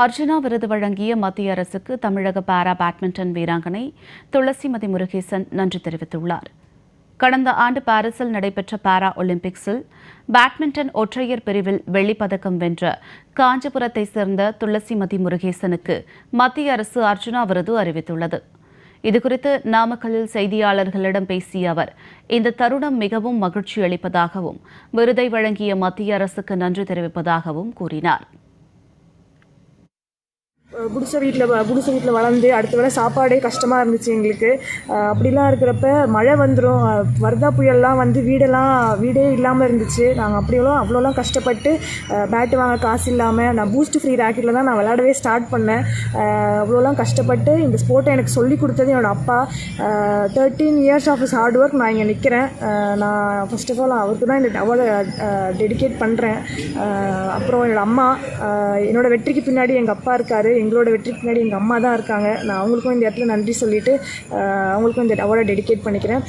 அர்ஜுனா விருது வழங்கிய மத்திய அரசுக்கு தமிழக பாரா பேட்மிண்டன் வீராங்கனை துளசிமதி முருகேசன் நன்றி தெரிவித்துள்ளார். கடந்த ஆண்டு பாரிஸில் நடைபெற்ற பாரா ஒலிம்பிக்ஸில் பேட்மிண்டன் ஒற்றையர் பிரிவில் வெள்ளிப்பதக்கம் வென்ற காஞ்சிபுரத்தைச் சேர்ந்த துளசிமதி முருகேசனுக்கு மத்திய அரசு அர்ஜுனா விருது அறிவித்துள்ளது. இதுகுறித்து நாமக்கல்லில் செய்தியாளர்களிடம் பேசிய அவர் இந்த தருணம் மிகவும் மகிழ்ச்சி அளிப்பதாகவும் விருதை வழங்கிய மத்திய அரசுக்கு நன்றி தெரிவிப்பதாகவும் கூறினார். குடிசை வீட்டில் குடிசை வீட்டில் வளர்ந்து அடுத்த வேளை சாப்பாடே கஷ்டமாக இருந்துச்சு எங்களுக்கு. அப்படிலாம் இருக்கிறப்ப மழை வந்துடும் வர்தா புயல்லாம் வந்து வீடெல்லாம் வீடே இல்லாமல் இருந்துச்சு. நாங்கள் அப்படியெல்லாம் அவ்வளோலாம் கஷ்டப்பட்டு பேட்டு வாங்க காசு இல்லாமல் நான் பூஸ்ட் ஃப்ரீ ராக்கெட்டில் தான் நான் விளாடவே ஸ்டார்ட் பண்ணேன். அவ்வளோலாம் கஷ்டப்பட்டு இந்த ஸ்போர்ட்டை எனக்கு சொல்லி கொடுத்தது என்னோடய அப்பா. Thirteen years of is hard work நான் இங்கே நிற்கிறேன் நான் ஃபர்ஸ்ட் ஆஃப் ஆல் அவருக்கு தான் இந்த அவார்டை டெடிகேட் பண்ணுறேன் அப்புறம் என்னோட அம்மா என்னோடய வெற்றிக்கு பின்னாடி எங்கள் அப்பா இருக்கார். எங்கள் எங்களோட வெற்றிக்கு பின்னாடி எங்கள் அம்மா தான் இருக்காங்க. நான் அவங்களுக்கும் இந்த இடத்துல நன்றி சொல்லிவிட்டு அவங்களுக்கும் இந்த அவார்டை டெடிகேட் பண்ணிக்கிறேன்.